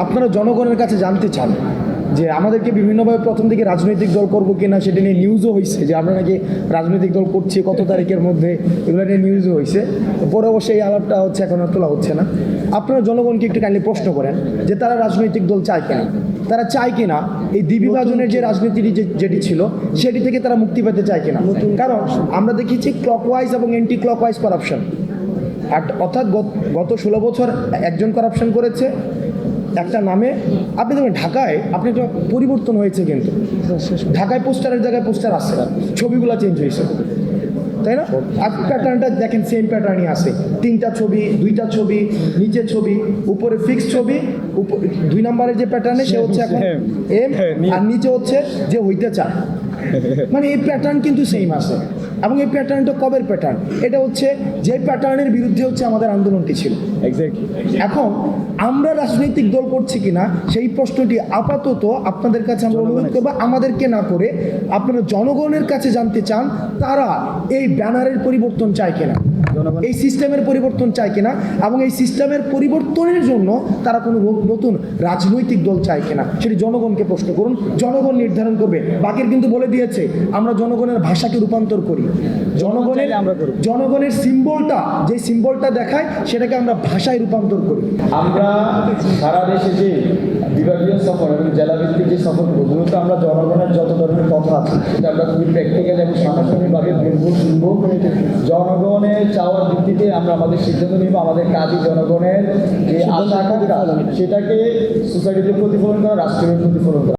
আপনারা জনগণের কাছে জানতে চান যে আমাদেরকে বিভিন্নভাবে প্রথম দিকে রাজনৈতিক দল করব কিনা সেটা নিয়ে নিউজও হয়েছে যে আমরা নাকি রাজনৈতিক দল করছি কত তারিখের মধ্যে এগুলো নিয়ে নিউজও হয়েছে পরে অবশ্যই এই আলাপটা হচ্ছে এখন আর তোলা হচ্ছে না। আপনারা জনগণকে একটু কাইন্ডলি প্রশ্ন করেন যে তারা রাজনৈতিক দল চায় কিনা? তারা চায় কিনা এই দ্বিবিভাজনের যে রাজনীতিটি যে যেটি ছিল সেটি থেকে তারা মুক্তি পেতে চায় কিনা? কারণ আমরা দেখেছি ক্লকওয়াইজ এবং অ্যান্টি ক্লকওয়াইজ করাপশন আর অর্থাৎ গত- গত ষোলো বছর একজন করাপশন করেছে একটা নামে আপনি দেখবেন ঢাকায় আপনি একটা পরিবর্তন হয়েছে কিন্তু। ঢাকায় পোস্টারের জায়গায় পোস্টার আসছে না ছবিগুলো চেঞ্জ হয়েছে। তাই না? আর প্যাটার্নটা দেখেন সেম প্যাটার্নই আছে। তিনটা ছবি দুইটা ছবি নিচে ছবি উপরে ফিক্স ছবি দুই নম্বরের যে প্যাটার্নে সে হচ্ছে এখন এম হ্যাঁ, আর নিচে হচ্ছে যে হইতে চায়। মানে এই প্যাটার্ন কিন্তু সেম আছে। এবং এই প্যাটার্নটা কবের প্যাটার্ন এটা হচ্ছে যে প্যাটার্নের বিরুদ্ধে হচ্ছে আমাদের আন্দোলনটি ছিল। এখন আমরা রাজনৈতিক দল করছি কিনা সেই প্রশ্নটি আপাতত আপনাদের কাছে আমরা অনুরোধ করব আমাদেরকে না করে আপনারা জনগণের কাছে জানতে চান তারা এই ব্যানারের পরিবর্তন চায় কিনা। এই সিস্টেমের পরিবর্তন চায় কিনা এবং এই সিস্টেমের পরিবর্তনের জন্য তারা কোনো নতুন রাজনৈতিক দল চায় কিনা সেটি জনগণকে প্রশ্ন করুন। জনগণ নির্ধারণ করবে। বাকির কিন্তু বলে দিয়েছে আমরা জনগণের ভাষাকে রূপান্তর করি। জনগণের আমরা করি জনগণের সিম্বলটা যে সিম্বলটা দেখায় সেটাকে আমরা ভাষায় রূপান্তর করি। আমরা সারা দেশে যে বিভাগীয় সফর এবং জেলাভিত্তিক যে সফর করব মূলত আমরা জনগণের যত ধরনের কথা আছে সেটা আমরা খুবই প্র্যাকটিক্যাল এবং সাংগঠনিকভাবে বলব শুনব। জনগণের চাওয়ার ভিত্তিতে আমরা আমাদের সিদ্ধান্ত নিব আমাদের কাজই জনগণের যে আশা আকাঙ্ক্ষা সেটাকে সোসাইটিতে প্রতিফলন করা রাষ্ট্রের প্রতিফলন করা।